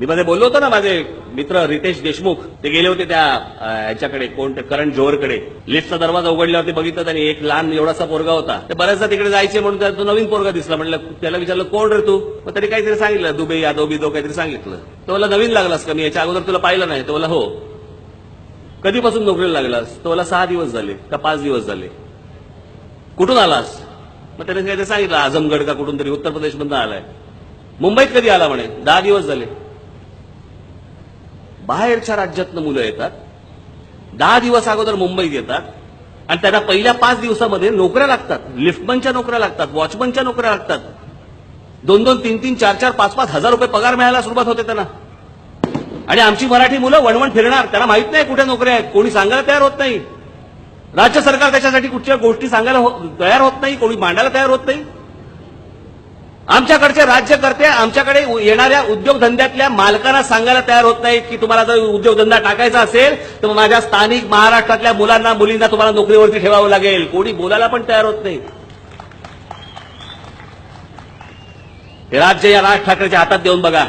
मी मध्ये बोललो होतो ना माझे मित्र रितेश देशमुख ते गेले होते त्या याच्याकडे कोण ते करण जोहरकडे. लिफ्टचा दरवाजा उघडल्यावरती बघितलं त्यांनी एक लहान एवढासा पोरगा होता. ते बऱ्याचदा तिकडे जायचे म्हणून त्याला तो नवीन पोरगा दिसला म्हटलं त्याला विचारलं कोण रे तू? मग त्यांनी काहीतरी सांगितलं दुबे यादव बिदो काहीतरी सांगितलं. तो मला नवीन लागलास का? मी याच्या अगोदर तुला पाहिलं नाही. तो मला हो. कधीपासून नोकरीला लागलास? तो मला सहा दिवस झाले का पाच दिवस झाले. कुठून आलास? मग त्याने काहीतरी सांगितलं आझमगड का कुठून तरी उत्तर प्रदेशमधून आलाय. मुंबईत कधी आला म्हणे? दहा दिवस झाले. बाहेरच्या राज्यातनं मुलं येतात. दहा दिवस अगोदर मुंबईत येतात. आणि त्यांना पहिल्या पाच दिवसामध्ये नोकऱ्या लागतात. लिफ्टमनच्या नोकऱ्या लागतात. वॉचमनच्या नोकऱ्या लागतात. दोन दोन तीन तीन चार चार पाच पाच हजार रुपये पगार मिळायला सुरुवात होते त्यांना. आणि आमची मराठी मुलं वणवण फिरणार. त्यांना माहीत नाही कुठे नोकऱ्या आहेत. कोणी सांगायला तयार होत नाही. राज्य सरकार त्याच्यासाठी कुठच्या गोष्टी सांगायला हो- तयार होत नाही. कोणी मांडायला तयार होत नाही. आमच्याकडचे राज्यकर्ते आमच्याकडे येणाऱ्या उद्योगधंद्यातल्या मालकांना सांगायला तयार होत नाही की तुम्हाला जर उद्योगधंदा टाकायचा असेल तर माझ्या स्थानिक महाराष्ट्रातल्या मुलांना मुलींना तुम्हाला नोकरीवरती ठेवावं लागेल. कोणी बोलायला पण तयार होत नाही हे राज्य या राज ठाकरेच्या हातात देऊन बघा.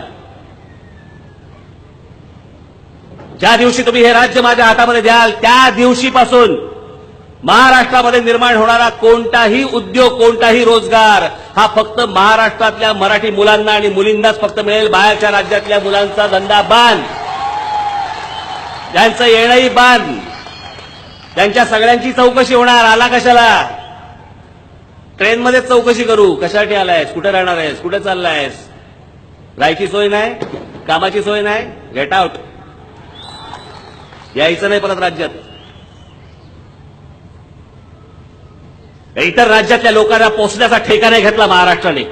ज्या दिवशी तुम्ही हे राज्य माझ्या हातामध्ये द्याल त्या दिवशीपासून महाराष्ट्रामध्ये निर्माण होणारा कोणताही उद्योग कोणताही रोजगार हा फक्त महाराष्ट्रातल्या मराठी मुलांना आणि मुलींनाच फक्त मिळेल. बाहेरच्या राज्यातल्या मुलांचा धंदा बांध. त्यांचं येणंही बांध. त्यांच्या सगळ्यांची चौकशी होणार. आला कशाला? ट्रेनमध्येच चौकशी करू. कशासाठी आलायस? कुठे राहणार आहेस? कुठे चाललायस? राहायची सोय नाही? कामाची सोय नाही? गेट आउट यायचं नाही परत राज्यात. इतर राज्यातल्या लोकांना पोचण्याचा ठेका नाही घेतला महाराष्ट्राने.